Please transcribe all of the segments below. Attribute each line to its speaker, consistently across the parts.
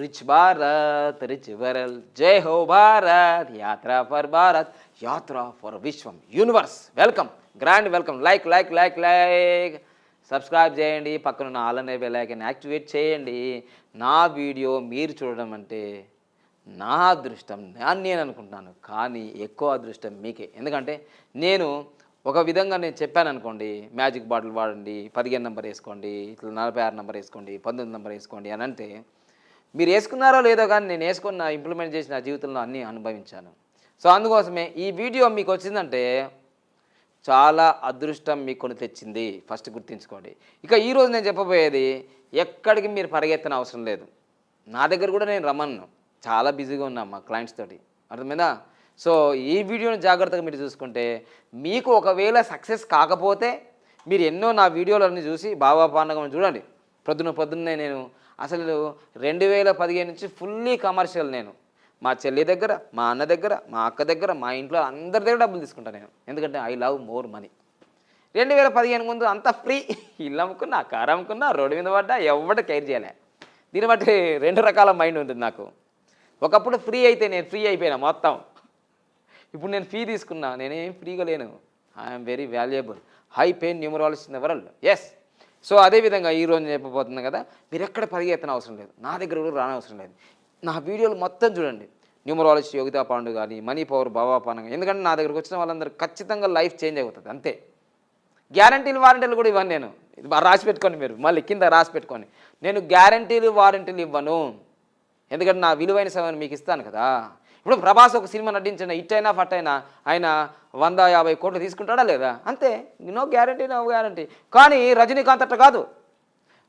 Speaker 1: Rich Bharat rich వరల్ జై హో భారత్. యాత్ర ఫర్ భారత్. యాత్ర for Vishwam universe. Welcome. Grand welcome. Like like like like. Subscribe చేయండి. పక్కన అనే బెల్లైకన్ యాక్టివేట్ చేయండి. నా వీడియో మీరు చూడడం అంటే నా అదృష్టం. నేను అనుకుంటున్నాను కానీ ఎక్కువ అదృష్టం మీకే. ఎందుకంటే నేను ఒక విధంగా నేను చెప్పాను అనుకోండి మ్యాజిక్ బాటిల్ వాడండి పదిహేను నెంబర్ వేసుకోండి ఇట్లా నలభై ఆరు నెంబర్ వేసుకోండి పంతొమ్మిది నెంబర్ వేసుకోండి అని అంటే మీరు వేసుకున్నారో లేదో కానీ నేను వేసుకున్న ఇంప్లిమెంట్ చేసిన నా జీవితంలో అన్నీ అనుభవించాను. సో అందుకోసమే ఈ వీడియో మీకు వచ్చిందంటే చాలా అదృష్టం మీకు కొని తెచ్చింది. ఫస్ట్ గుర్తించుకోండి. ఇక ఈరోజు నేను చెప్పబోయేది ఎక్కడికి మీరు పరిగెత్తన అవసరం లేదు. నా దగ్గర కూడా నేను రమ్మను చాలా బిజీగా ఉన్నా మా క్లయింట్స్ తోటి. అర్థమైందా? సో ఈ వీడియోని జాగ్రత్తగా మీరు చూసుకుంటే మీకు ఒకవేళ సక్సెస్ కాకపోతే మీరు ఎన్నో నా వీడియోలన్నీ చూసి బాబా పాండగం చూడండి. పొద్దున పొద్దున్నే నేను అసలు రెండు వేల పదిహేను నుంచి ఫుల్లీ కమర్షియల్ నేను. మా చెల్లి దగ్గర మా అన్న దగ్గర మా అక్క దగ్గర మా ఇంట్లో అందరి దగ్గర డబ్బులు తీసుకుంటాను నేను. ఎందుకంటే ఐ లవ్ మోర్ మనీ రెండు వేల పదిహేను ముందు అంతా ఫ్రీ ఇల్లు అమ్ముకున్నా కారు అమ్ముకున్నా రోడ్డు మీద పడ్డా ఎవడ కేర్ చేయలే. దీన్ని బట్టి రెండు రకాల మైండ్ ఉంటుంది నాకు. ఒకప్పుడు ఫ్రీ అయితే నేను ఫ్రీ అయిపోయినా మొత్తం. ఇప్పుడు నేను ఫీ తీసుకున్నా నేనేం ఫ్రీగా లేను. I'm very valuable high pain numerologist in the world yes so అదేవిధంగా ఈరోజు రోజు చెప్పబోతున్నాను కదా మీరు ఎక్కడ పరిగెత్తన అవసరం లేదు. నా దగ్గర కూడా రానవసరం లేదు. నా వీడియోలు మొత్తం చూడండి. న్యూమరాలజిస్ట్ యోగితా పాండు కానీ మనీ పవర్ బాబా పాండు ఎందుకంటే నా దగ్గరకు వచ్చిన వాళ్ళందరూ ఖచ్చితంగా లైఫ్ చేంజ్ అవుతుంది అంతే. గ్యారంటీలు వారంటీలు కూడా ఇవ్వను నేను. ఇది రాసి పెట్టుకోండి మీరు. మళ్ళీ కింద రాసి పెట్టుకోండి. నేను గ్యారంటీలు వారంటీలు ఇవ్వను. ఎందుకంటే నా విలువైన సమయం మీకు ఇస్తాను కదా. ఇప్పుడు ప్రభాస్ ఒక సినిమా నటించిన ఇట్ అయినా ఫట్ అయినా ఆయన వంద యాభై కోట్లు తీసుకుంటాడా లేదా? అంతే. No guarantee no guarantee. కానీ రజనీకాంత్ అట్ట కాదు.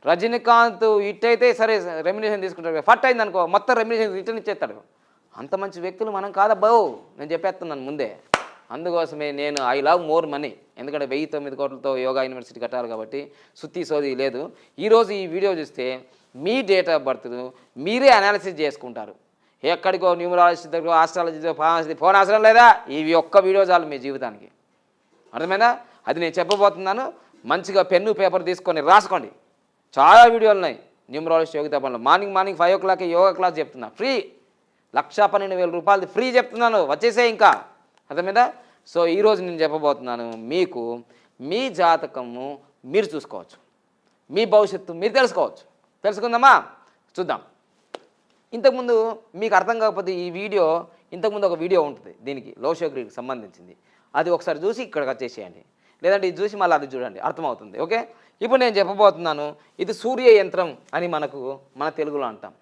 Speaker 1: రజనీకాంత్ ఇట్ అయితే సరే రెమ్యునేషన్ తీసుకుంటాడు ఫట్ అయింది అనుకో మొత్తం రెమ్యునేషన్ రిటర్న్ ఇచ్చేస్తాడు. అంత మంచి వ్యక్తులు మనం కాదబ్బో. నేను చెప్పేస్తున్నాను ముందే. అందుకోసమే నేను ఐ లవ్ మోర్ మనీ ఎందుకంటే వెయ్యి తొమ్మిది కోట్లతో యోగా యూనివర్సిటీ కట్టాలి కాబట్టి సుత్తి సోది లేదు. ఈరోజు ఈ వీడియో చూస్తే మీ డేట్ ఆఫ్ బర్త్ మీరే అనాలిసిస్ చేసుకుంటారు. ఎక్కడికో న్యూమరాలజీ దగ్గర ఆస్ట్రాలజీ ఫార్మసీ ఫోన్ అవసరం లేదా? ఇవి ఒక్క వీడియో చాలు మీ జీవితానికి. అర్థమైందా? అది నేను చెప్పబోతున్నాను. మంచిగా పెన్ను పేపర్ తీసుకొని రాసుకోండి. చాలా వీడియోలు ఉన్నాయి. న్యూమరాలజీ యోగితా పనులు. Morning morning five o'clock yoga class చెప్తున్నా. ఫ్రీ. లక్ష పన్నెండు వేల రూపాయలు ఫ్రీ చెప్తున్నాను. వచ్చేసే ఇంకా. అర్థమైందా? సో ఈరోజు నేను చెప్పబోతున్నాను మీకు మీ జాతకము మీరు చూసుకోవచ్చు. మీ భవిష్యత్తు మీరు తెలుసుకోవచ్చు. తెలుసుకుందామా? చూద్దాం. ఇంతకుముందు మీకు అర్థం కాకపోతే ఈ వీడియో ఇంతకుముందు ఒక వీడియో ఉంటుంది దీనికి లోషోగ్రీకి సంబంధించింది. అది ఒకసారి చూసి ఇక్కడికి వచ్చేసేయండి. లేదంటే ఇది చూసి మళ్ళీ అది చూడండి. అర్థమవుతుంది ఓకే? ఇప్పుడు నేను చెప్పబోతున్నాను ఇది సూర్య యంత్రం అని మనకు మన తెలుగులో అంటాం.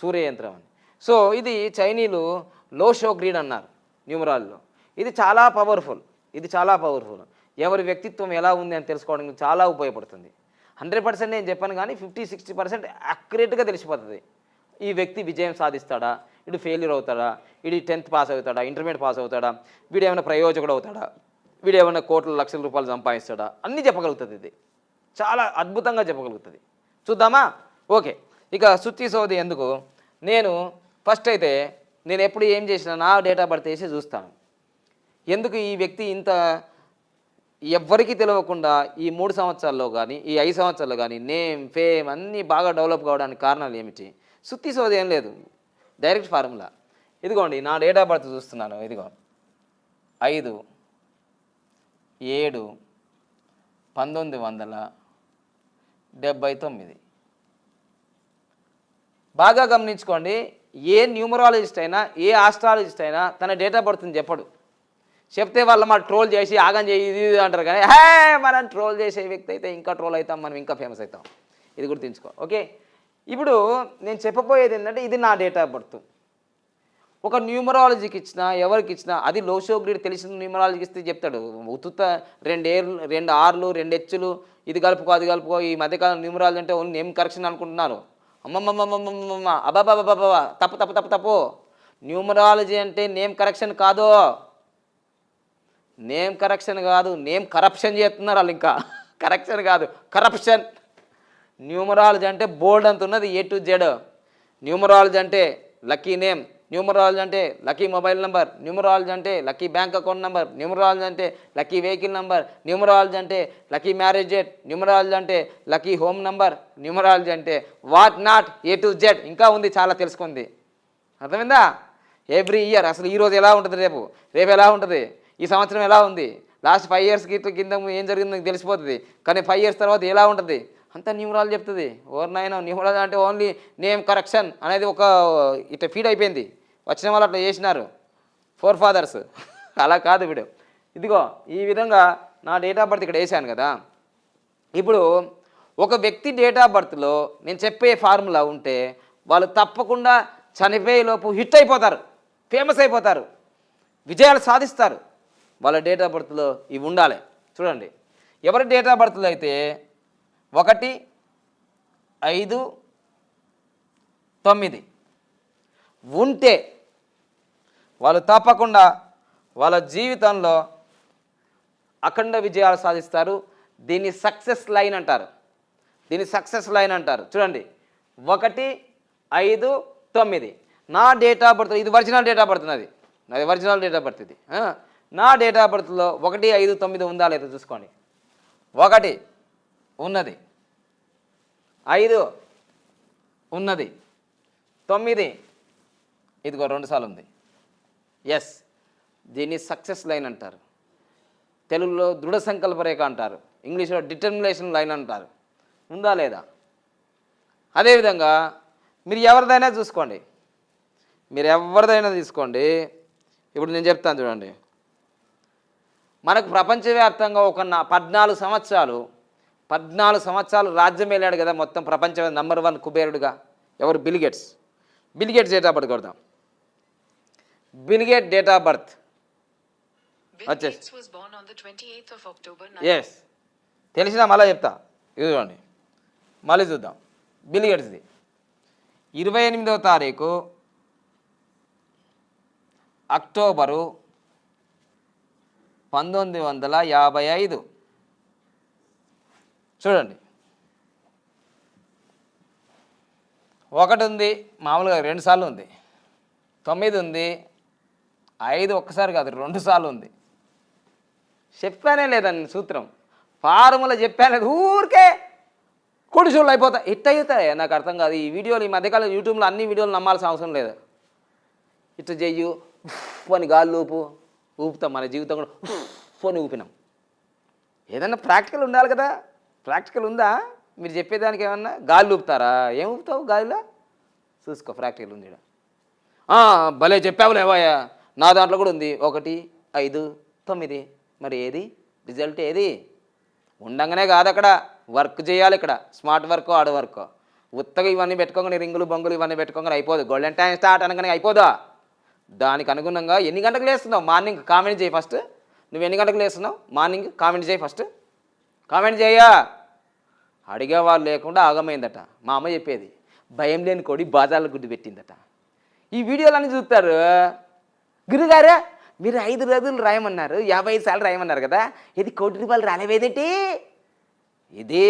Speaker 1: సూర్య యంత్రం అని. సో ఇది చైనీలు లోషోగ్రీడ్ అన్నారు న్యూమరాల్లో. ఇది చాలా పవర్ఫుల్ ఇది చాలా పవర్ఫుల్ ఎవరి వ్యక్తిత్వం ఎలా ఉంది అని తెలుసుకోవడానికి చాలా ఉపయోగపడుతుంది. హండ్రెడ్ పర్సెంట్ నేను చెప్పాను కానీ ఫిఫ్టీ సిక్స్టీ పర్సెంట్ యాక్యురేట్గా తెలిసిపోతుంది. ఈ వ్యక్తి విజయం సాధిస్తాడా? ఇటు ఫెయిల్యూర్ అవుతాడా? ఇటు టెన్త్ పాస్ అవుతాడా? ఇంటర్మీడియట్ పాస్ అవుతాడా? వీడు ఏమైనా ప్రయోజకుడు అవుతాడా? వీడు ఏమైనా కోట్ల లక్షల రూపాయలు సంపాదిస్తాడా? అన్నీ చెప్పగలుగుతుంది ఇది. చాలా అద్భుతంగా చెప్పగలుగుతుంది. చూద్దామా? ఓకే. ఇక సుత్తి సోది ఎందుకు? నేను ఫస్ట్ అయితే నేను ఎప్పుడు ఏం చేసినా నా డేటా బర్త్ వేసి చూస్తాను. ఎందుకు ఈ వ్యక్తి ఇంత ఎవ్వరికీ తెలియకుండా ఈ మూడు సంవత్సరాల్లో కానీ ఈ ఐదు సంవత్సరాల్లో కానీ నేమ్ ఫేమ్ అన్నీ బాగా డెవలప్ కావడానికి కారణాలు ఏమిటి? సుత్తి సోది ఏం లేదు. డైరెక్ట్ ఫార్ములా ఇదిగోండి నా డేట్ ఆఫ్ బర్త్ చూస్తున్నాను. ఇదిగో. ఐదు ఏడు పంతొమ్మిది వందల డెబ్భై తొమ్మిది. బాగా గమనించుకోండి ఏ న్యూమరాలజిస్ట్ అయినా ఏ ఆస్ట్రాలజిస్ట్ అయినా తన డేట్ ఆఫ్ బర్త్ని చెప్పడు. చెప్తే వాళ్ళు మా ట్రోల్ చేసి ఆగం చేయి ఇది ఇది అంటారు కానీ హే మనం ట్రోల్ చేసే వ్యక్తి అయితే ఇంకా ట్రోల్ అవుతాం మనం ఇంకా ఫేమస్ అవుతాం. ఇది గుర్తుంచుకో ఓకే? ఇప్పుడు నేను చెప్పబోయేది ఏంటంటే ఇది నా డేట్ ఆఫ్ బర్త్ ఒక న్యూమరాలజీకి ఇచ్చినా ఎవరికి ఇచ్చినా అది లోషోగ్రీడ్ తెలిసిన న్యూమరాలజీకి ఇస్తే చెప్తాడు. ఉత్తుత రెండు ఏర్లు రెండు ఆర్లు రెండు హెచ్చులు ఇది కలుపుకో అది కలుపుకో ఈ మధ్యకాలం న్యూమరాలజీ అంటే ఓన్లీ నేమ్ కరెక్షన్ అనుకుంటున్నారు. అమ్మమ్మమ్మమ్మమ్మమ్మ అబాబాబాబాబా తప్పు తప్పు తప్పు తప్పు. న్యూమరాలజీ అంటే నేమ్ కరెక్షన్ కాదు. నేమ్ కరెక్షన్ కాదు. నేమ్ కరప్షన్ చేస్తున్నారు వాళ్ళు ఇంకా. కరెక్షన్ కాదు. కరప్షన్ న్యూమరాలజీ అంటే బోల్డ్ అంత ఉన్నది ఏ టు జెడ్ న్యూమరాలజీ అంటే లక్కీ నేమ్ న్యూమరాలజీ అంటే లక్కీ మొబైల్ నెంబర్ న్యూమరాలజీ అంటే lucky bank account number numerology అంటే లక్కీ వెహికల్ నెంబర్ న్యూమరాలజీ అంటే లక్కీ మ్యారేజ్ డేట్ న్యూమరాలజీ అంటే లక్కీ హోమ్ నెంబర్ న్యూమరాలజీ అంటే what not A to Z ఇంకా ఉంది చాలా తెలుసుకుంది. అర్థమైందా? ఎవ్రీ ఇయర్ అసలు ఈరోజు ఎలా ఉంటుంది రేపు? రేపు ఎలా ఉంటుంది? ఈ సంవత్సరం ఎలా ఉంది? లాస్ట్ ఫైవ్ ఇయర్స్ కింద ఏం జరిగిందో తెలిసిపోతుంది. కానీ ఫైవ్ ఇయర్స్ తర్వాత ఎలా ఉంటుంది? అంతా న్యూమరాలు చెప్తుంది. ఓర్ నైన్ న్యూమరాలు అంటే ఓన్లీ నేమ్ కరెక్షన్ అనేది ఒక ఇట్లా ఫీడ్ అయిపోయింది. వచ్చిన వాళ్ళు అట్లా చేసినారు. ఫోర్ ఫాదర్స్ అలా కాదు వీడు. ఇదిగో ఈ విధంగా నా డేట్ ఆఫ్ బర్త్ ఇక్కడ వేసాను కదా. ఇప్పుడు ఒక వ్యక్తి డేట్ ఆఫ్ బర్త్లో నేను చెప్పే ఫార్ములా ఉంటే వాళ్ళు తప్పకుండా చనిపోయేలోపు హిట్ అయిపోతారు. ఫేమస్ అయిపోతారు. విజయాలు సాధిస్తారు. వాళ్ళ డేట్ ఆఫ్ బర్త్లో ఇవి ఉండాలి. చూడండి. ఎవరి డేట్ ఆఫ్ బర్త్లో అయితే ఒకటి ఐదు తొమ్మిది. ఉంటే వాళ్ళు తప్పకుండా వాళ్ళ జీవితంలో అఖండ విజయాలు సాధిస్తారు. దీన్ని సక్సెస్ లైన్ అంటారు. దీన్ని సక్సెస్ లైన్ అంటారు. చూడండి. ఒకటి ఐదు తొమ్మిది. నా డేట్ ఆఫ్ బర్త్ ఇది ఒరిజినల్ డేట్ ఆఫ్ బర్త్ నాది. నాది ఒరిజినల్ డేట్ ఆఫ్ బర్త్ ఇది. నా డేట్ ఆఫ్ బర్త్లో ఒకటి ఐదు తొమ్మిది ఉందా లేదా చూసుకోండి. ఒకటి ఉన్నది. ఐదు ఉన్నది. తొమ్మిది. ఇదిగో రెండుసార్లు ఉంది. ఎస్ దీన్ని సక్సెస్ లైన్ అంటారు. తెలుగులో దృఢ సంకల్ప రేఖ అంటారు. ఇంగ్లీష్లో డిటర్మినేషన్ లైన్ అంటారు. ఉందా లేదా? అదేవిధంగా మీరు ఎవరిదైనా చూసుకోండి. మీరు ఎవరిదైనా తీసుకోండి. ఇప్పుడు నేను చెప్తాను చూడండి. మనకు ప్రపంచవ్యాప్తంగా ఒక నా- పద్నాలుగు సంవత్సరాలు పద్నాలుగు సంవత్సరాలు రాజ్యం వెళ్ళాడు కదా మొత్తం ప్రపంచం నంబర్ వన్ కుబేరుడుగా. ఎవరు? Bill Gates Bill Gates date of birth కొడదాం. Bill Gate date of birth
Speaker 2: Bill
Speaker 1: Achha.
Speaker 2: Gates was born on the 28th of October.
Speaker 1: Yes తెలిసినా మళ్ళీ చెప్తా. ఇదిగోండి మళ్ళీ చూద్దాం. బిల్ గేట్స్ది ఇరవై ఎనిమిదవ తారీఖు అక్టోబరు పంతొమ్మిది వందల యాభై ఐదు. చూడండి. ఒకటి ఉంది మామూలుగా రెండు సార్లు ఉంది. తొమ్మిది ఉంది ఐదు ఒక్కసారి కాదు రెండు సార్లు ఉంది. చెప్పానే లేదండి సూత్రం. ఫార్ములా చెప్పానే ఊరికే కుడిచూళ్ళు అయిపోతాయి ఇట్ట అవుతాయి నాకు అర్థం కాదు. ఈ వీడియోలు ఈ మధ్యకాలం యూట్యూబ్లో అన్ని వీడియోలు నమ్మాల్సిన అవసరం లేదు. ఇట్ట చెయ్యు ఉఫ్ అని గాలి ఊపు ఊపుతాం మన జీవితం కూడా అని ఊపినాం. ఏదన్నా ప్రాక్టికల్ ఉండాలి కదా. ప్రాక్టికల్ ఉందా? మీరు చెప్పేదానికి ఏమన్నా? గాలి ఊపుతారా? ఏం ఊపుతావు గాలిలో? చూసుకో ప్రాక్టికల్ ఉంది భలే చెప్పావులేవయ్యా నా దాంట్లో కూడా ఉంది. ఒకటి ఐదు తొమ్మిది. మరి ఏది? రిజల్ట్ ఏది? ఉండంగానే కాదు అక్కడ. వర్క్ చేయాలి ఇక్కడ. స్మార్ట్ వర్క్ ఆడ వర్క్. ఉత్తగా ఇవన్నీ పెట్టుకోగానే రింగులు బొంగులు ఇవన్నీ పెట్టుకోగానే అయిపోదు. గోల్డెన్ టైం స్టార్ట్ అనగానే అయిపోదా? దానికి అనుగుణంగా ఎన్ని గంటలకు లేస్తున్నావు? మార్నింగ్ కామెంట్ చేయి ఫస్ట్ నువ్వు ఎన్ని గంటలకు లేస్తున్నావు? మార్నింగ్ కామెంట్ చేయి ఫస్ట్ కామెంట్ చేయా? అడిగేవాళ్ళు లేకుండా ఆగమైందట. మా అమ్మ చెప్పేది భయం లేని కోడి బాజాల గుడ్డు పెట్టిందట. ఈ వీడియోలన్నీ చూస్తారు. గురుగారు మీరు ఐదు రోజులు రాయమన్నారు యాభై ఐదు సార్లు రాయమన్నారు కదా ఇది కోటి రూపాయలు రాలేవేదేంటి? ఇది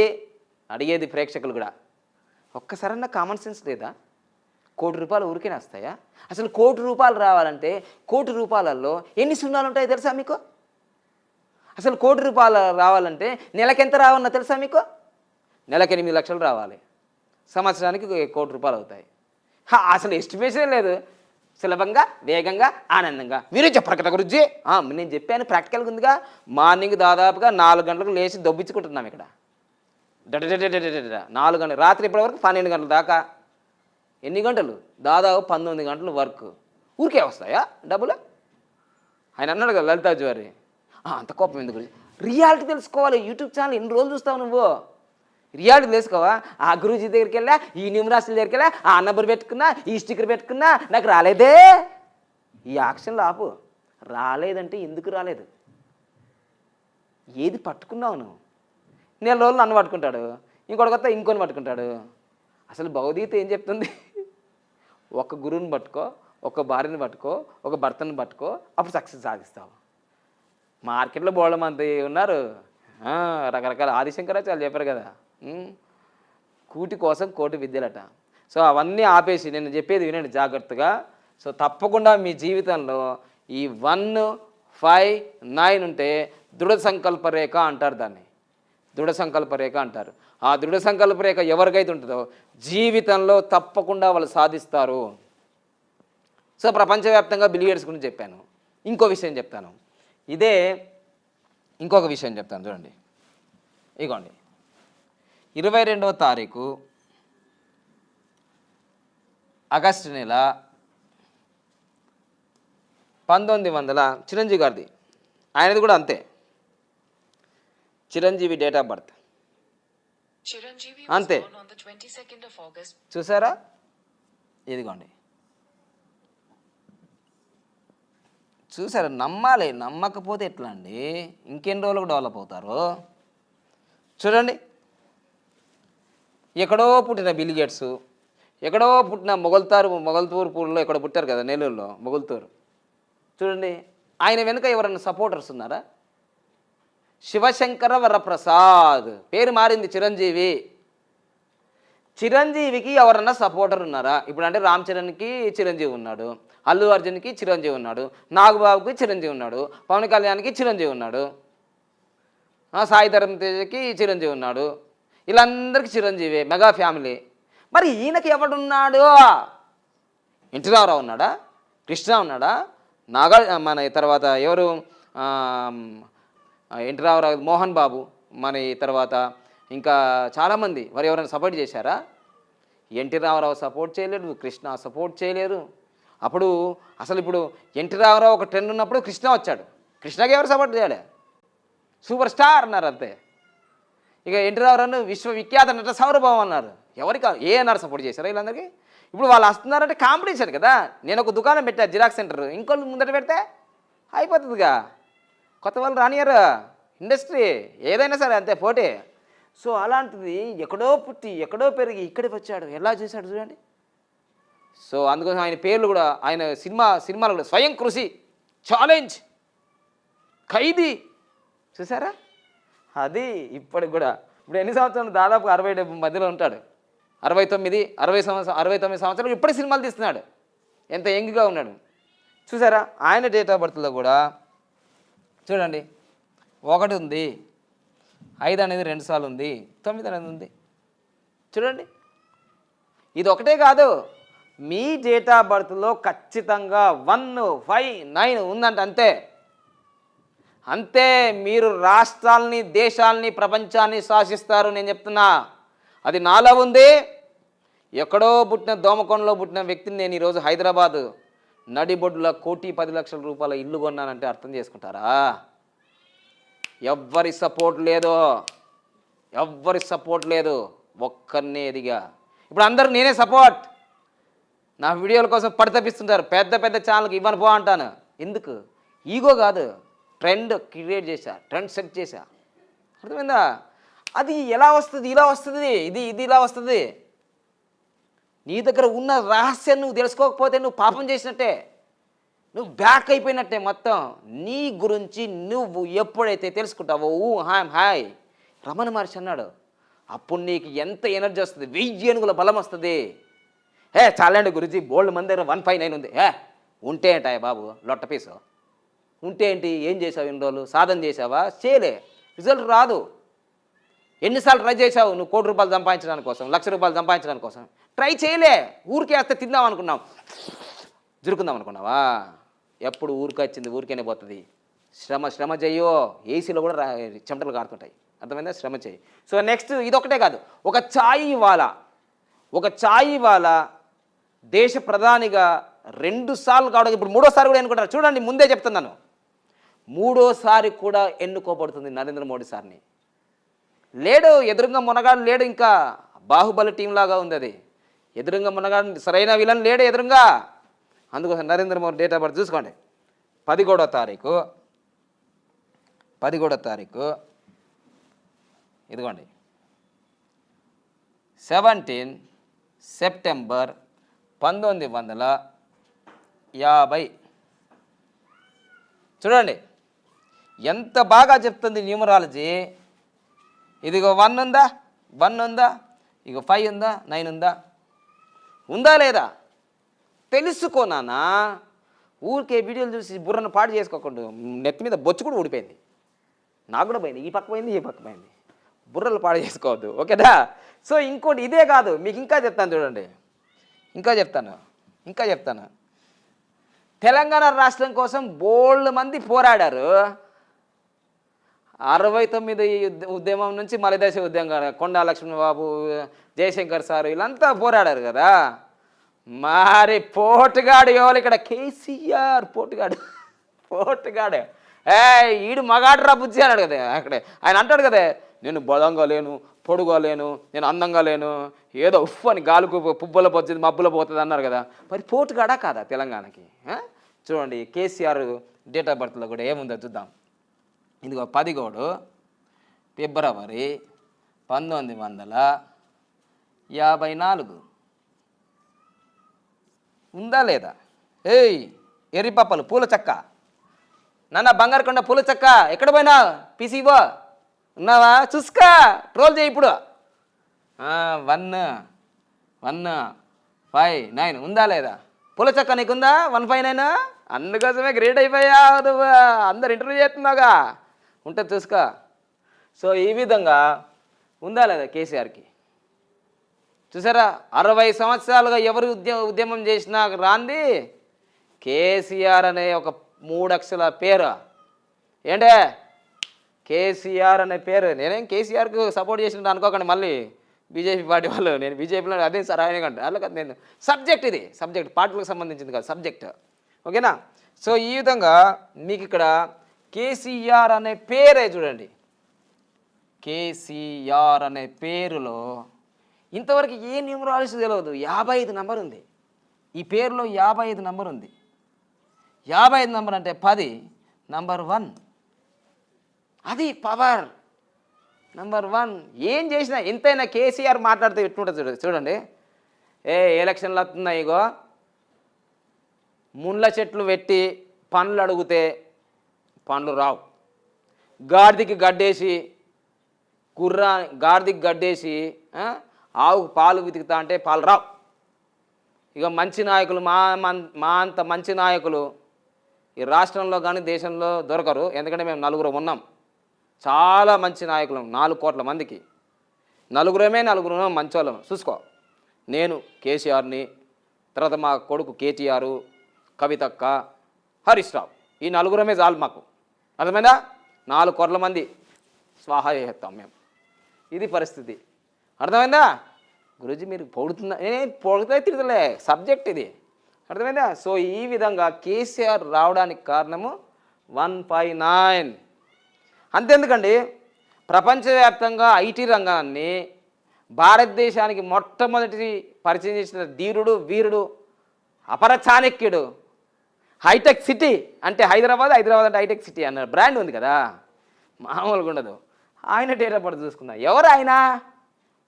Speaker 1: అడిగేది ప్రేక్షకులు కూడా. ఒక్కసారన్నా కామన్ సెన్స్ లేదా? కోటి రూపాయలు ఊరికే వస్తాయా? అసలు కోటి రూపాయలు రావాలంటే కోటి రూపాయలలో ఎన్ని సున్నాలు ఉంటాయో తెలుసా మీకు? అసలు కోటి రూపాయలు రావాలంటే నెలకెంత రావన్నా తెలుసా మీకు? నెలకు ఎనిమిది లక్షలు రావాలి. సంవత్సరానికి కోటి రూపాయలు అవుతాయి. అసలు ఎస్టిమేషన్ లేదు. సులభంగా వేగంగా ఆనందంగా. మీరు చెప్పకట కదా నేను చెప్పాను ప్రాక్టికల్గా ఉందిగా. మార్నింగ్ దాదాపుగా నాలుగు గంటలకు లేచి దొబ్బించుకుంటున్నాం ఇక్కడ. నాలుగు గంటలు రాత్రి ఇప్పటి వరకు పన్నెండు గంటల దాకా. ఎన్ని గంటలు? దాదాపు పంతొమ్మిది గంటలు వర్క్. ఊరికే వస్తాయా డబ్బులు? ఆయన అన్నాడు కదా లలితా జ్వారి అంత కోపం ఎందుకు? రియాలిటీ తెలుసుకోవాలి. యూట్యూబ్ ఛానల్ ఎన్ని రోజులు చూస్తావు నువ్వు? రియాలిటీ తెలుసుకోవా? ఆ గురూజీ దగ్గరికి వెళ్ళా ఈ నిమరాశుల దగ్గరికి వెళ్ళా ఆ నంబర్ పెట్టుకున్నా ఈ స్టిక్కర్ పెట్టుకున్నా నాకు రాలేదే? ఈ యాక్షన్లు ఆపు. రాలేదంటే ఎందుకు రాలేదు? ఏది పట్టుకున్నావు నువ్వు? నెల రోజులు నన్ను పట్టుకుంటాడు. ఇంకోటి కొత్త ఇంకొని పట్టుకుంటాడు. అసలు భగవద్గీత ఏం చెప్తుంది? ఒక గురువుని పట్టుకో ఒక భార్యని పట్టుకో ఒక భర్తను పట్టుకో అప్పుడు సక్సెస్ సాధిస్తావు. మార్కెట్లో బోళ్ళ మంది ఉన్నారు. రకరకాల ఆదిశంకరాచార్య చెప్పారు కదా. కూటి కోసం కోటి విద్యలట. సో అవన్నీ ఆపేసి నేను చెప్పేది వినండి జాగ్రత్తగా. సో తప్పకుండా మీ జీవితంలో ఈ వన్ ఫైవ్ నైన్ ఉంటే దృఢ సంకల్ప రేఖ అంటారు దాన్ని. దృఢ సంకల్ప రేఖ అంటారు. ఆ దృఢ సంకల్ప రేఖ ఎవరికైతే ఉంటుందో జీవితంలో తప్పకుండా వాళ్ళు సాధిస్తారు. సో ప్రపంచవ్యాప్తంగా బిలియర్స్ గురించి చెప్పాను. ఇంకో విషయం చెప్తాను. ఇదే ఇంకొక విషయం చెప్తాను చూడండి. ఇగోండి. ఇరవై రెండవ తారీఖు ఆగస్టు నెల పంతొమ్మిది వందల చిరంజీవి గారిది. ఆయనది కూడా అంతే. Chiranjeevi date of birth
Speaker 2: Chiranjeevi was
Speaker 1: Ante. చూసారా నమ్మాలి. నమ్మకపోతే ఎట్లా అండి? ఇంకెన్ని రోజులకు డెవలప్ అవుతారు? చూడండి. ఎక్కడో పుట్టిన బిల్ గేట్స్ ఎక్కడో పుట్టిన మొగల్తారు మొగల్తూర్పూర్లో ఎక్కడ పుట్టారు కదా నెల్లూరులో మొగల్తూరు. చూడండి. ఆయన వెనుక ఎవరన్నా సపోర్టర్స్ ఉన్నారా? శివశంకర వరప్రసాద్. పేరు మారింది చిరంజీవి. చిరంజీవికి ఎవరన్నా సపోర్టర్ ఉన్నారా? ఇప్పుడు అంటే రామ్ చరణ్కి చిరంజీవి ఉన్నాడు. అల్లు అర్జున్కి చిరంజీవి ఉన్నాడు నాగబాబుకి చిరంజీవి ఉన్నాడు పవన్ కళ్యాణ్కి చిరంజీవి ఉన్నాడు సాయి ధరమ్ తేజకి చిరంజీవి ఉన్నాడు. వీళ్ళందరికీ చిరంజీవి మెగా ఫ్యామిలీ. మరి ఈయనకి ఎవడున్నాడు? ఎన్టీ రామారావు ఉన్నాడా? కృష్ణ ఉన్నాడా? నాగా మన తర్వాత ఎవరు? ఆ, ఎన్టీ రామారావు మోహన్ బాబు మన ఈ తర్వాత ఇంకా చాలామంది. మరి ఎవరైనా సపోర్ట్ చేశారా? ఎన్టీ రామారావు సపోర్ట్ చేయలేరు కృష్ణ సపోర్ట్ చేయలేరు అప్పుడు అసలు ఇప్పుడు ఎన్టీ రామారావు ఒక ట్రెండ్ ఉన్నప్పుడు కృష్ణ వచ్చాడు. కృష్ణకి ఎవరు సపోర్ట్ చేయాలి? సూపర్ స్టార్ అన్నారు అంతే. ఇక ఎన్టీ రామారావు విశ్వవిఖ్యాత నట సౌరభం అన్నారు. ఎవరికి ఏ అన్నారు సపోర్ట్ చేశారా వీళ్ళందరికీ? ఇప్పుడు వాళ్ళు వస్తున్నారంటే కాంపిటీషన్ కదా. నేను ఒక దుకాణం పెట్టా జిరాక్స్ సెంటర్. ఇంకోళ్ళు ముందట పెడితే అయిపోతుందిగా. కొత్త వాళ్ళు రానియరు ఇండస్ట్రీ ఏదైనా సరే అంతే పోటీ. సో అలాంటిది ఎక్కడో పుట్టి ఎక్కడో పెరిగి ఇక్కడికి వచ్చాడు. ఎలా చేశాడు చూడండి. సో అందుకోసం ఆయన పేర్లు కూడా ఆయన సినిమా సినిమాలు కూడా స్వయం కృషి ఛాలెంజ్ ఖైదీ. చూసారా అది ఇప్పటికి కూడా ఇప్పుడు ఎన్ని సంవత్సరాలు దాదాపు అరవై డెబ్బై మధ్యలో ఉంటాడు. అరవై తొమ్మిది అరవై సంవత్సరం అరవై తొమ్మిది సంవత్సరాలు ఇప్పటి సినిమాలు తీస్తున్నాడు. ఎంత యంగ్గా ఉన్నాడు. చూసారా ఆయన డేట్ ఆఫ్ బర్త్లో కూడా చూడండి ఒకటి ఉంది ఐదు అనేది రెండు సార్లు ఉంది తొమ్మిది అనేది ఉంది. చూడండి ఇది ఒకటే కాదు. మీ డేట్ ఆఫ్ బర్త్లో ఖచ్చితంగా వన్ ఫైవ్ నైన్ ఉందంట అంతే. అంతే మీరు రాష్ట్రాల్ని దేశాల్ని ప్రపంచాన్ని శాసిస్తారు నేను చెప్తున్నా. అది నాలో ఉంది. ఎక్కడో పుట్టిన దోమకొండలో పుట్టిన వ్యక్తిని నేను ఈరోజు హైదరాబాదు నడిబొడ్డుల కోటి పది లక్షల రూపాయల ఇల్లు కొన్నానంటే అర్థం చేసుకుంటారా? ఎవ్వరి సపోర్ట్ లేదు. ఎవ్వరి సపోర్ట్ లేదు. ఒక్కరినే ఎదిగా. ఇప్పుడు అందరూ నేనే సపోర్ట్. నా వీడియోల కోసం పడితపిస్తుంటారు పెద్ద పెద్ద ఛానల్కి ఇవ్వను పో అంటాను. ఎందుకు? ఈగో కాదు. ట్రెండ్ క్రియేట్ చేశా. ట్రెండ్ సెట్ చేశా. అర్థమైందా? అది ఎలా వస్తుంది ఇలా వస్తుంది ఇది ఇది ఇలా వస్తుంది. నీ దగ్గర ఉన్న రహస్యం నువ్వు తెలుసుకోకపోతే నువ్వు పాపం చేసినట్టే. నువ్వు బ్యాక్ అయిపోయినట్టే మొత్తం. నీ గురించి నువ్వు ఎప్పుడైతే తెలుసుకుంటావో ఊ హాయ్ హాయ్ రమణ మహర్షి అన్నాడు అప్పుడు నీకు ఎంత ఎనర్జీ వస్తుంది? వెయ్యి ఏనుగుల బలం వస్తుంది. ఏ చాలండి గురించి బోల్డ్ మందిర వన్ ఫైవ్ నైన్ ఉంది. ఏ ఉంటే ఏంటాయా బాబు లొట్ట పీసు. ఉంటే ఏంటి ఏం చేసావు ఇన్ని రోజులు? సాధన చేసావా చేయలే. రిజల్ట్ రాదు. ఎన్నిసార్లు ట్రై చేసావు నువ్వు కోటి రూపాయలు సంపాదించడానికి కోసం లక్ష రూపాయలు సంపాదించడానికి కోసం. ట్రై చేయలే. ఊరికే వేస్తే తిందాం అనుకున్నాం. జురుకుందాం అనుకున్నావా? ఎప్పుడు ఊరికి వచ్చింది ఊరికేనే పోతుంది. శ్రమ శ్రమ చెయ్యో ఏసీలో కూడా రా- చెమటలు కారుతుంటాయి. అర్థమైందా? శ్రమ చెయ్యి సో నెక్స్ట్ ఇదొకటే కాదు. ఒక ఛాయ్ ఇవాళ ఒక ఛాయ్ ఇవాళ దేశ ప్రధానిగా రెండుసార్లు కావడం ఇప్పుడు మూడోసారి కూడా ఎన్నుకుంటారు. చూడండి ముందే చెప్తున్నాను మూడోసారి కూడా ఎన్నుకోబడుతుంది నరేంద్ర మోడీ సార్ని. లేడు ఎదురుగా మునగాడు లేడు ఇంకా బాహుబలి టీం లాగా ఉంది అది. ఎదురుగా మునగాడు సరైన విలన్ లేడు ఎదురుగా. అందుకోసం Narendra Modi date of birth చూసుకోండి. పదిహేడో తారీఖు. పదిహేడో తారీఖు. ఇదిగోండి. సెవెంటీన్ సెప్టెంబర్ పంతొమ్మిది వందల యాభై. చూడండి ఎంత బాగా చెప్తుంది న్యూమరాలజీ. ఇదిగో వన్ ఉందా? వన్ ఉందా? ఇక ఫైవ్ ఉందా? నైన్ ఉందా? ఉందా లేదా? తెలుసుకోనానా ఊరికే వీడియోలు చూసి బుర్రను పాడు చేసుకోకుండా నెత్తి మీద బొచ్చు కూడా ఊడిపోయింది. నాకు కూడా పోయింది. ఈ పక్క పోయింది ఈ పక్క పోయింది. బుర్రలు పాడు చేసుకోవద్దు. ఓకేనా? సో ఇంకోటి ఇదే కాదు. మీకు ఇంకా చెప్తాను చూడండి. ఇంకా చెప్తాను ఇంకా చెప్తాను. తెలంగాణ రాష్ట్రం కోసం బోల్డ్ మంది పోరాడారు. అరవై తొమ్మిది ఉద్య- ఉద్యమం నుంచి మలిదశ ఉద్యమం కొండా లక్ష్మణబాబు జయశంకర్ సారు వీళ్ళంతా పోరాడారు కదా. మరి పోటుగాడు ఎవరు ఇక్కడ? కేసీఆర్ పోటుగాడు. పోటుగాడు. ఏ ఈడు మగాడ్రా బుజ్జి అన్నాడు కదా అక్కడే. ఆయన అంటాడు కదా నేను బలంగా లేను పొడుగా లేను నేను అందంగా లేను ఏదో ఉఫ్ అని గాలుకు పుబ్బల పోతుంది మబ్బుల పోతుంది అన్నారు కదా. మరి పోటుగాడా కాదా తెలంగాణకి? చూడండి కేసీఆర్ డేట్ ఆఫ్ బర్త్లో కూడా ఏముందో చూద్దాం. ఇదిగో పదిగోడు ఫిబ్రవరి పంతొమ్మిది వందల యాభై నాలుగు. ఉందా లేదా? ఏయ్ ఎర్రిపప్పలు పూల చెక్క. నాన్న బంగారకొండ పూల చెక్క. ఎక్కడ పోయినా పిసివో? ఉన్నావా? చూసుకో. ట్రోల్ చేయి ఇప్పుడు. వన్ వన్ ఫైవ్ నైన్ ఉందా లేదా? పూల చక్క నీకుందా? వన్ ఫైవ్ నైన్ అందుకోసమే గ్రేట్ అయిపోయా నువ్వు. అందరు ఇంటర్వ్యూ చేస్తున్నావుగా. ఉంటే చూసుకో. సో ఈ విధంగా ఉందా లేదా కేసీఆర్కి? చూసారా? అరవై సంవత్సరాలుగా ఎవరు ఉద్యమ ఉద్యమం చేసినా రాంది కేసీఆర్ అనే ఒక మూడు అక్షల పేరు. ఏంటే? కేసీఆర్ అనే పేరు. నేనేం కేసీఆర్కు సపోర్ట్ చేసిన అనుకోకండి మళ్ళీ. బీజేపీ పార్టీ వాళ్ళు నేను బీజేపీలో అదే సార్ ఆయన కంటే. అలా కాదు నేను సబ్జెక్ట్ ఇది. సబ్జెక్ట్ పార్టీలకు సంబంధించింది కాదు సబ్జెక్ట్ ఓకేనా? సో ఈ విధంగా మీకు ఇక్కడ కేసీఆర్ అనే పేరే చూడండి. కేసీఆర్ అనే పేరులో ఇంతవరకు ఏ న్యూమరాలజీ తెలియదు. యాభై ఐదు నెంబర్ ఉంది. ఈ పేరులో యాభై ఐదు నెంబర్ ఉంది. యాభై ఐదు నెంబర్ అంటే పది నంబర్ వన్ అది పవర్. నంబర్ వన్ ఏం చేసినా ఎంతైనా కేసీఆర్ మాట్లాడితే ఎట్టుంటుంది చూడ చూడండి. ఏ ఎలక్షన్లు వస్తున్నాయి ఇగో. ముళ్ళ చెట్లు పెట్టి పండ్లు అడిగితే పండ్లు రావు. గాడిదికి గడ్డేసి కుర్రా గాడిదికి గడ్డేసి ఆవు ఆవుకు పాలు వితుకుతా అంటే పాలు రావు. ఇక మంచి నాయకులు మా మా అంత మంచి నాయకులు ఈ రాష్ట్రంలో కానీ దేశంలో దొరకరు. ఎందుకంటే మేము నలుగురు ఉన్నాం. చాలా మంచి నాయకులు నాలుగు కోట్ల మందికి. నలుగురమే నలుగురు మంచోళ్ళం. చూసుకో. నేను కేసీఆర్ని తర్వాత మా కొడుకు కేటీఆర్ కవితక్క హరీష్ రావు. ఈ నలుగురమే చాలు మాకు. అర్థమైందా? నాలుగు కోట్ల మంది స్వాహా చేస్తాం మేము. ఇది పరిస్థితి. అర్థమైందా? గురుజీ మీరు పొడుతుందా ఏ పొడితే తిరుగులే సబ్జెక్ట్ ఇది. అర్థమైందా? సో ఈ విధంగా కేసీఆర్ రావడానికి కారణము వన్ ఫైవ్ నైన్. అంతెందుకండి? ప్రపంచవ్యాప్తంగా ఐటీ రంగాన్ని భారతదేశానికి మొట్టమొదటి పరిచయం చేసిన ధీరుడు వీరుడు అపర చాణక్యుడు హైటెక్ సిటీ అంటే హైదరాబాద్ హైదరాబాద్ అంటే హైటెక్ సిటీ అన్న బ్రాండ్ ఉంది కదా? మామూలుగా ఉండదు. ఆయన డేట్ ఆఫ్ బర్త్ చూసుకుందాం. ఎవరు ఆయన?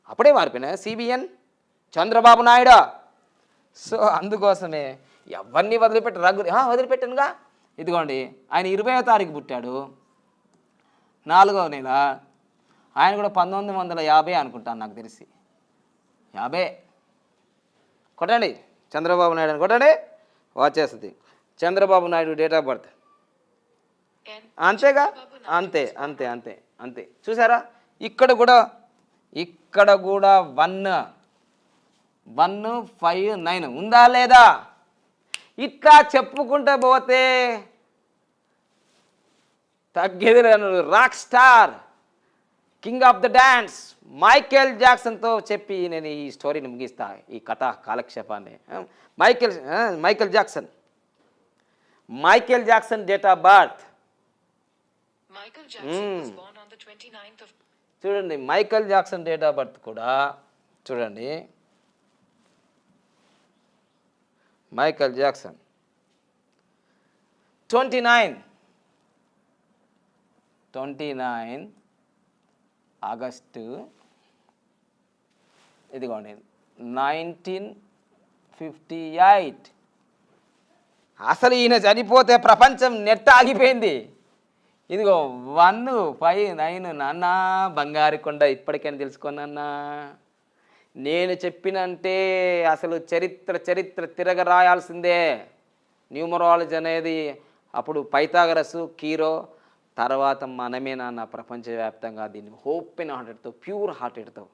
Speaker 1: అప్పుడే మారిపోయినా? సిబిఎన్? చంద్రబాబు నాయుడు? సో అందుకోసమే ఎవరిని వదిలిపెట్టి రగ్గు వదిలిపెట్టానుగా? ఇదిగోండి ఆయన ఇరవయో తారీఖు పుట్టాడు. నాలుగవ నెల. ఆయన కూడా పంతొమ్మిది వందల యాభై అనుకుంటాను నాకు తెలిసి. యాభై. కొట్టండి. చంద్రబాబు నాయుడు అని కొట్టండి. వచ్చేస్తుంది Chandrababu Naidu date of birth అంతేగా? అంతే అంతే అంతే అంతే. చూసారా? ఇక్కడ కూడా ఇక్కడ కూడా వన్ వన్ ఫైవ్ నైన్ ఉందా లేదా? ఇట్లా చెప్పుకుంటూ పోతే తగ్గేది లేదు rock star king of the dance Michael జాక్సన్తో చెప్పి నేను ఈ స్టోరీని ముగిస్తా ఈ కథ కాలక్షేపాన్ని. Michael Michael Jackson Michael Jackson date of birth
Speaker 2: Michael Jackson was born on the 29th of
Speaker 1: చూడండి Michael Jackson date of birth కూడా చూడండి. Michael Jackson twenty nine twenty nine August ఇదిగోండి నైన్టీన్ ఫిఫ్టీ ఎయిట్. అసలు ఈయన చనిపోతే ప్రపంచం net ఆగిపోయింది ఇదిగో వన్ ఫైవ్ నైన్ నాన్న బంగారు కొండ ఇప్పటికైనా తెలుసుకున్నా నేను చెప్పినంటే అసలు చరిత్ర చరిత్ర తిరగ రాయాల్సిందే న్యూమరాలజీ అనేది అప్పుడు పైతాగరసు కీరో తర్వాత మనమేనా నా ప్రపంచవ్యాప్తంగా దీన్ని ఓపెన్ హార్టెడ్తో ప్యూర్ హార్టెడ్తో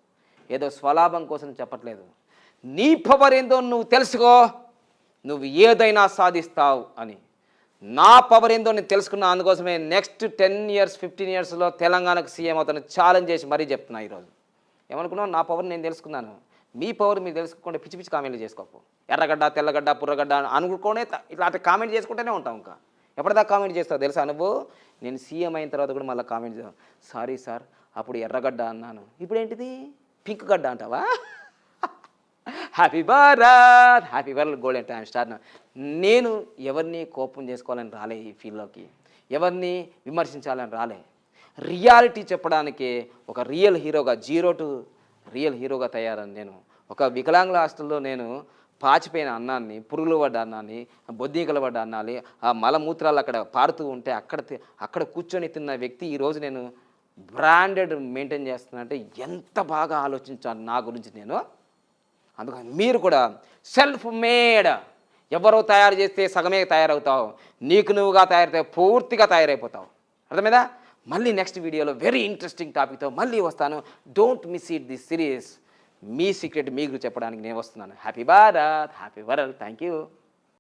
Speaker 1: ఏదో స్వలాభం కోసం చెప్పట్లేదు. నీ పవర్ ఏందో నువ్వు తెలుసుకో. నువ్వు ఏదైనా సాధిస్తావు అని. నా పవర్ ఏందో నేను తెలుసుకున్నా అందుకోసమే నెక్స్ట్ టెన్ ఇయర్స్ ఫిఫ్టీన్ ఇయర్స్లో తెలంగాణకు సీఎం అవుతాను ఛాలెంజ్ చేసి మరీ చెప్తున్నా ఈరోజు. ఏమనుకున్నావు? నా పవర్ నేను తెలుసుకున్నాను. మీ పవర్ మీరు తెలుసుకోకుండా పిచ్చి పిచ్చి కామెంట్లు చేసుకోకు. ఎర్రగడ్డ తెల్లగడ్డ పుర్రగడ్డ అనుకునే అట్లా కామెంట్ చేసుకుంటూనే ఉంటాం ఇంకా. ఎప్పటిదాకా కామెంట్ చేస్తావు తెలుసా నువ్వు? నేను సీఎం అయిన తర్వాత కూడా మళ్ళీ కామెంట్ సారీ సార్ అప్పుడు ఎర్రగడ్డ అన్నాను. ఇప్పుడు ఏంటిది? పింక్ గడ్డ అంటావా? Happy Bharat happy Bharat golden time star నేను ఎవరిని కోపం చేసుకోవాలని రాలే ఈ ఫీల్డ్లోకి. ఎవరిని విమర్శించాలని రాలే. రియాలిటీ చెప్పడానికి ఒక రియల్ హీరోగా జీరో టు రియల్ హీరోగా తయారని నేను. ఒక వికలాంగుల హాస్టల్లో నేను పాచిపోయిన అన్నాన్ని పురుగులు పడ్డ అన్నాన్ని బొద్దింకలు పడ్డ అన్నాన్ని ఆ మలమూత్రాలు అక్కడ పారుతూ ఉంటే అక్కడ అక్కడ కూర్చొని తిన్న వ్యక్తి ఈరోజు నేను బ్రాండెడ్ మెయింటైన్ చేస్తున్నానంటే ఎంత బాగా ఆలోచించాను నా గురించి నేను. అందుకని మీరు కూడా సెల్ఫ్ మేడ్. ఎవరో తయారు చేస్తే సగమే తయారవుతావు నీకు నువ్వుగా తయారైతే పూర్తిగా తయారైపోతావు. అర్థమేదా? మళ్ళీ నెక్స్ట్ వీడియోలో వెరీ ఇంట్రెస్టింగ్ టాపిక్తో మళ్ళీ వస్తాను. Don't miss it this series me secret మీకు చెప్పడానికి నేను వస్తున్నాను happy Bharat happy world thank you